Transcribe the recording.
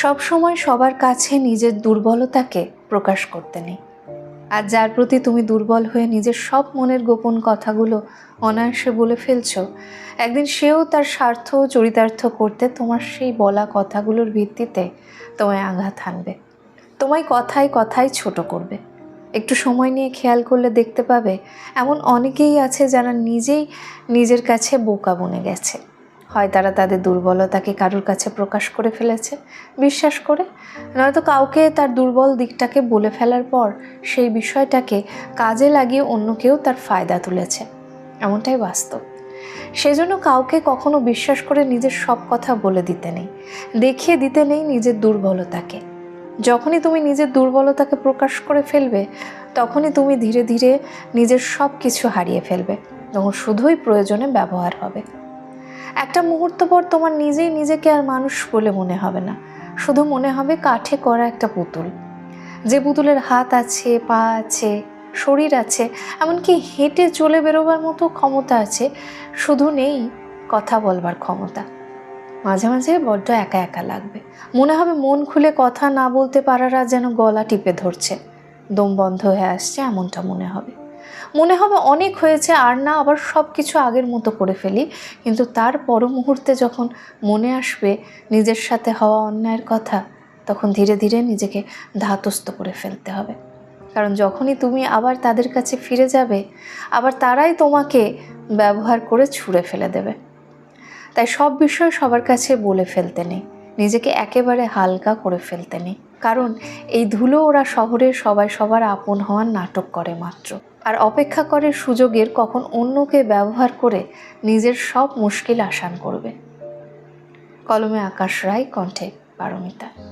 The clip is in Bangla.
সবসময় সবার কাছে নিজের দুর্বলতাকে প্রকাশ করতে নেই। আর যার প্রতি তুমি দুর্বল হয়ে নিজের সব মনের গোপন কথাগুলো অনায়াসে বলে ফেলছো, একদিন সেও তার স্বার্থ চরিতার্থ করতে তোমার সেই বলা কথাগুলোর ভিত্তিতে তোমায় আঘাত হানবে। তোমায় কথায় কথায় ছোট করবে। একটু সময় নিয়ে খেয়াল করলে দেখতে পাবে, এমন অনেকেই আছে যারা নিজেই নিজের কাছে বোকা বনে গেছে। হয় তারা তাদের দুর্বলতাকে কারোর কাছে প্রকাশ করে ফেলেছে। বিশ্বাস করে, নয়তো কাউকে তার দুর্বল দিকটাকে বলে ফেলার পর সেই বিষয়টাকে কাজে লাগিয়ে অন্য কেউ তার ফায়দা তুলেছে। এমনটাই বাস্তব। সেজন্য কাউকে কখনো বিশ্বাস করে নিজের সব কথা বলে দিতে নেই, দেখিয়ে দিতে নেই নিজের দুর্বলতাকে। যখনই তুমি নিজের দুর্বলতাকে প্রকাশ করে ফেলবে, তখনই তুমি ধীরে ধীরে নিজের সব কিছু হারিয়ে ফেলবে তখন শুধুই প্রয়োজনে ব্যবহার হবে। একটা মুহূর্ত পর তোমার নিজেই নিজেকে আর মানুষ বলে মনে হবে না। শুধু মনে হবে কাঠে করা একটা পুতুল। যে পুতুলের হাত আছে, পা আছে, শরীর আছে, এমনকি হেঁটে চলে বেরোবার মতো ক্ষমতা আছে, শুধু নেই কথা বলবার ক্ষমতা। মাঝে মাঝে বড্ড একা একা লাগবে। মনে হবে মন খুলে কথা না বলতে পারারা যেন গলা টিপে ধরছে। দম বন্ধ হয়ে আসছে, এমনটা মনে হবে। মনে হবে অনেক হয়েছে, আর না, আবার সব কিছু আগের মতো করে ফেলি। কিন্তু তার পর মুহূর্তে যখন মনে আসবে নিজের সাথে হওয়া অন্যায়ের কথা, তখন ধীরে ধীরে নিজেকে ধাতস্থ করে ফেলতে হবে। কারণ যখনই তুমি আবার তাদের কাছে ফিরে যাবে, আবার তারাই তোমাকে ব্যবহার করে ছুঁড়ে ফেলে দেবে। তাই সব বিষয় সবার কাছে বলে ফেলতে নেই। নিজেকে একেবারে হালকা করে ফেলতে নেই। কারণ এই ধুলো ওরা শহরে সবাই সবার আপন হওয়ার নাটক করে মাত্র। আর অপেক্ষা করে সুযোগের কখন অন্যকে ব্যবহার করে নিজের সব মুশকিল আসান করবে। কলমে আকাশ রায়, কণ্ঠে পারমিতা।